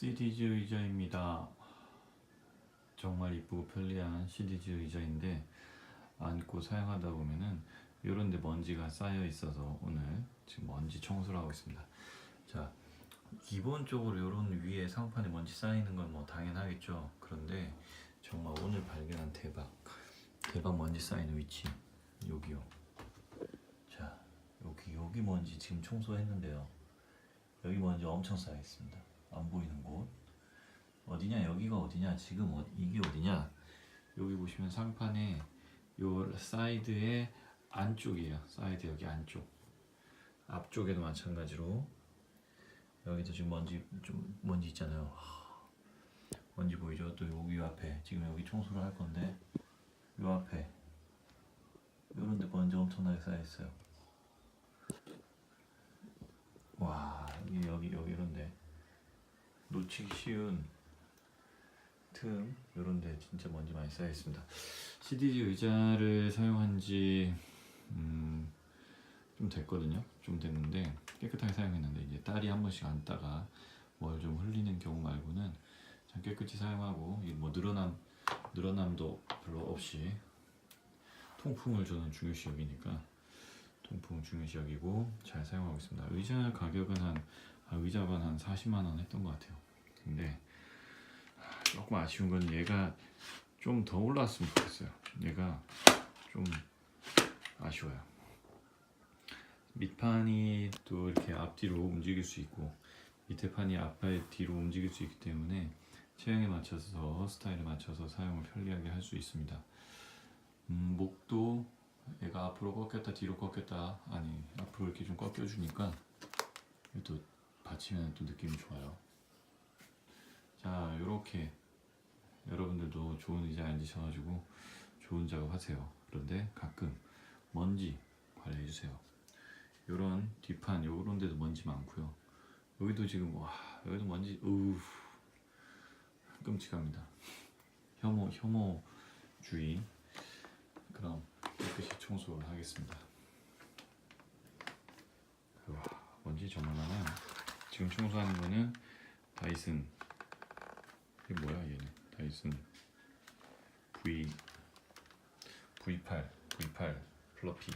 CDG 의자입니다. 정말 이쁘고 편리한 CDG 의자인데 앉고 사용하다 보면은 이런 데 먼지가 쌓여 있어서 오늘 지금 먼지 청소를 하고 있습니다. 자, 기본적으로 이런 위에 상판에 먼지 쌓이는 건 뭐 당연하겠죠. 그런데 정말 오늘 발견한 대박 대박 먼지 쌓이는 위치 여기요. 자, 여기 여기 먼지 지금 청소했는데요. 여기 먼지 엄청 쌓여 있습니다. 안 보이는 곳. 어디냐? 여기가 어디냐? 지금 어, 이게 어디냐? 여기 보시면 상판에 요 사이드의 안쪽이에요. 사이드 여기 안쪽. 앞쪽에도 마찬가지로. 여기도 지금 먼지 좀 먼지 있잖아요. 하, 먼지 보이죠? 또 여기 요 앞에. 지금 여기 청소를 할 건데 요 앞에. 요런 데 먼지 엄청나게 쌓여 있어요. 와 이게 여기 여기 이런데 놓치기 쉬운 틈 이런 데 진짜 먼지 많이 쌓여 있습니다. CDG 의자를 사용한 지 음, 좀 됐거든요. 좀 됐는데 깨끗하게 사용했는데 이제 딸이 한 번씩 앉다가 뭘 좀 흘리는 경우 말고는 참 깨끗이 사용하고 이뭐 늘어남 늘어남도 별로 없이 통풍을 저는 중요시 여기니까 통풍 중요시 여기고 잘 사용하고 있습니다. 의자 가격은 한 아, 의자만 한 40만 원 했던 것 같아요. 근데 아, 조금 아쉬운 건 얘가 좀 더 올라왔으면 좋겠어요. 얘가 좀 아쉬워요. 밑판이 또 이렇게 앞뒤로 움직일 수 있고 밑에 판이 앞에 뒤로 움직일 수 있기 때문에 체형에 맞춰서 스타일에 맞춰서 사용을 편리하게 할 수 있습니다. 음, 목도 얘가 앞으로 꺾였다 뒤로 꺾였다 아니 앞으로 이렇게 좀 꺾여 주니까 또 받치면 또 느낌이 좋아요. 자 이렇게 여러분들도 좋은 의자에 앉으셔가지고 좋은 작업 하세요. 그런데 가끔 먼지 관리해 주세요. 요런 뒷판 요런 데도 먼지 많고요. 여기도 지금 와 여기도 먼지 우 끔찍합니다. 혐오 혐오 주의 그럼 깨끗이 청소를 하겠습니다. 와 먼지 정말 많아요. 지금 청소하는 거는 다이슨 이게 뭐야 얘는? 다이슨. V. V8 V8 플러피